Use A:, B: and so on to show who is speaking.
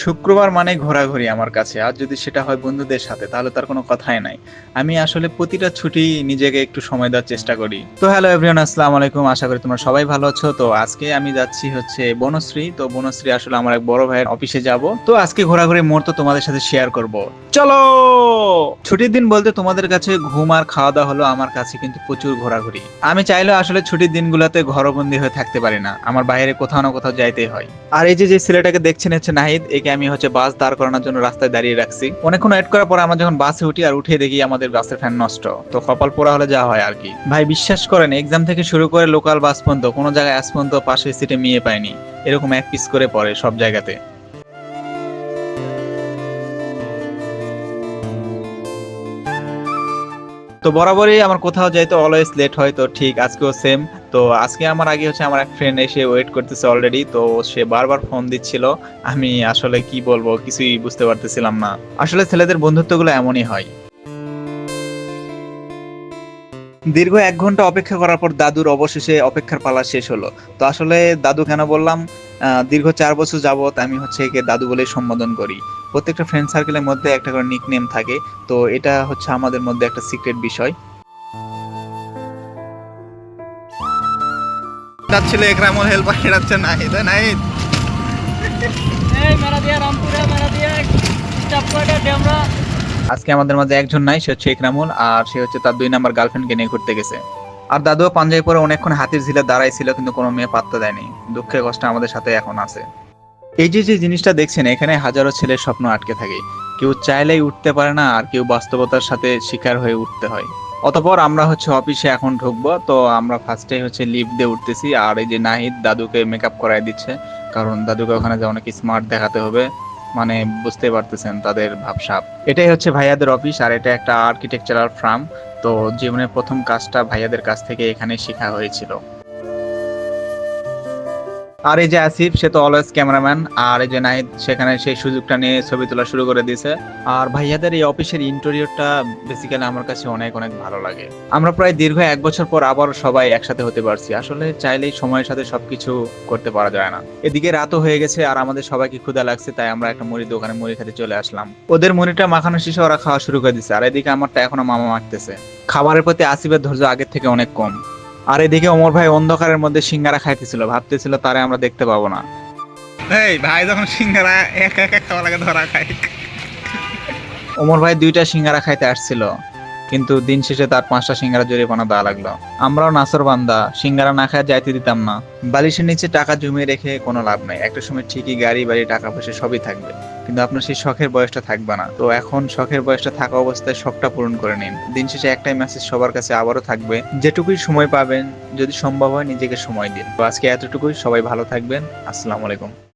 A: শুক্রবার মানে ঘোরাঘুরি আমার কাছে। আর যদি সেটা হয় বন্ধুদের সাথে, তাহলে তার কোনো কথাই নাই। আমি আসলে প্রতিটা ছুটি নিজেকে একটু সময় দেওয়ার চেষ্টা করি। তো হ্যালো এভরিওয়ান, আসসালামু আলাইকুম। আশা করি তোমরা সবাই ভালো আছো। তো আজকে আমি যাচ্ছি হচ্ছে বনশ্রী। তো বনশ্রী আসলে আমার এক বড় ভাইয়ের অফিসে যাব। তো আজকে ঘোরাঘুরি মুহূর্ত তোমাদের সাথে শেয়ার করব। চলো! ছুটির দিন বলতে তোমাদের কাছে ঘুম আর খাওয়া দাওয়া হলো আমার কাছে কিন্তু প্রচুর ঘোরাঘুরি। আমি চাইলেও আসলে ছুটির দিনগুলোতে ঘরবন্দি হয়ে থাকতে পারি না। আমার বাইরে কোথাও না কোথাও যাইতেই হয়। আর এই যে যে ছেলেটাকে দেখছেন হচ্ছে নাহিদ, একে আমি হচ্ছে বাস দাঁড় করানোর জন্য রাস্তায় দাঁড়িয়ে রাখছি। অনেকক্ষণ ওয়েট করার পরে আমরা যখন বাসে উঠি আর উঠে দেখি আমাদের বাসের ফ্যান নষ্ট। তো কপাল পোড়া হলে যা হয় আর কি। ভাই, বিশ্বাস করেন এক্সাম থেকে শুরু করে লোকাল বাস পর্যন্ত, কোনো জায়গায় আজ পর্যন্ত পাশের সিটে মেয়ে পায়নি। এরকম এক পিস করে পড়ে সব জায়গাতে। তো বরাবরই আমার কোথাও যাইতে অলওয়েজ লেট হয়, তো ঠিক আজকেও সেম তো আজকে আমার আগে হচ্ছে আমার এক ফ্রেন্ড এসে ওয়েট করতেছে অলরেডি তো সে বারবার ফোন দিচ্ছিল। আমি আসলে কি বলব, কিছুই বুঝতে পারতেছিলাম না। আসলে ছেলেদের বন্ধুত্বগুলো এমনই হয়। দীর্ঘ এক ঘণ্টা অপেক্ষা করার পর দাদুর অবশেষে অপেক্ষার পালা শেষ হলো। তো আসলে দাদু কেন বললাম দীর্ঘ চার বছর যাবত আমি হচ্ছে একে দাদু বলে সম্বোধন করি। প্রত্যেকটা ফ্রেন্ড সার্কেলের মধ্যে একটা করে নিক নেম থাকে। তো এটা হচ্ছে আমাদের মধ্যে একটা সিক্রেট বিষয়। যাচ্ছিল একরামুল হেল্পার যাচ্ছে নাহিদ নাহিদ আজকে আমাদের মাঝে একজন নাই সে হচ্ছে একরামুল আর সে হচ্ছে তার দুই নাম্বার গার্লফ্রেন্ডকে নিয়ে ঘুরতে গেছে। আর দাদুও পাঞ্জাবি পরে অনেকক্ষণ হাতির ঝিলে দাঁড়াই ছিল কিন্তু কোনো মেয়ে পাত্তা দেয়নি। দুঃখে কষ্ট আমাদের সাথে এখন আছে। এই যে যে জিনিসটা দেখছেন এখানে হাজারো ছেলের স্বপ্ন আটকে থাকে। কেউ চাইলেই উঠতে পারে না আর কেউ বাস্তবতার সাথে শিকার হয়ে উঠতে হয়। অতপর আমরা হচ্ছে অফিসে এখন ঢুকবো, তো আমরা ফার্স্টে হচ্ছে লিফট দিয়ে উঠতেছি। আর এই যে নাহিদ দাদুকে মেকআপ করাই দিচ্ছে, কারণ দাদুকে ওখানে যে অনেক স্মার্ট দেখাতে হবে মানে বুঝতে পারতেছেন তাদের ভাবসাপ এটাই হচ্ছে ভাইয়াদের অফিস আর এটা একটা আর্কিটেকচারাল ফার্ম তো জীবনের প্রথম কাজটা ভাইয়াদের কাছ থেকে এখানে শেখা হয়েছিল। আর এই যে আসিফ, সে তো অলওয়েজ ক্যামেরাম্যান আর এই যে নাহিদ, সেখানে সেই সুযোগটা নিয়ে ছবি তোলা শুরু করে দিয়েছে। আর ভাইয়াদের এই অফিসের ইন্টেরিয়রটা বেসিক্যালি আমার কাছে অনেক অনেক ভালো লাগে। আমরা প্রায় দীর্ঘ এক বছর পর আবার সবাই একসাথে হতে পারছি। আসলে চাইলেই সময়ের সাথে সবকিছু করতে পারা যায় না। এদিকে রাতও হয়ে গেছে আর আমাদের সবাইকে ক্ষুধা লাগছে, তাই আমরা একটা মুড়ি দোকানে মুড়ি খেতে চলে আসলাম। ওদের মুড়িটা মাখানো শেষে ওরা খাওয়া শুরু করে দিচ্ছে আর এদিকে আমারটা এখনও মামা মাখতেছে। খাবারের প্রতি আসিফের ধৈর্য আগের থেকে অনেক কম। আর এদিকে অমর ভাই অন্ধকারের মধ্যে সিঙ্গারা খাইতেছিল ভাবতেছিল তারে আমরা দেখতে পাবো না। এই ভাই যখন সিঙ্গারা একা একা খাওয়া লাগে ধরা খাই। ওমর ভাই দুইটা সিঙ্গারা খাইতে আসছিল। কিন্তু দিন শেষে তার পাঁচটা সিঙ্গারা জরিমানা দেওয়া লাগল। আমরাও নাসর বান্দা, সিঙ্গারা না খায় যাইতে দিতাম না। বালিশের নিচে টাকা জমিয়ে রেখে কোনো লাভ নাই। একটা সময় ঠিকই গাড়ি, বাড়ি, টাকা পয়সা সবই থাকবে। কিন্তু আপনার সেই শখের বয়সটা থাকবে না। তো এখন শখের বয়সটা থাকা অবস্থায় শখটা পূরণ করে নিন। দিন শেষে একটাই মেসেজ সবার কাছে আবারও থাকবে, যেটুকুই সময় পাবেন, যদি সম্ভব হয় নিজেকে সময় দিন। তো আজকে এতটুকুই। সবাই ভালো থাকবেন। আসসালামু আলাইকুম।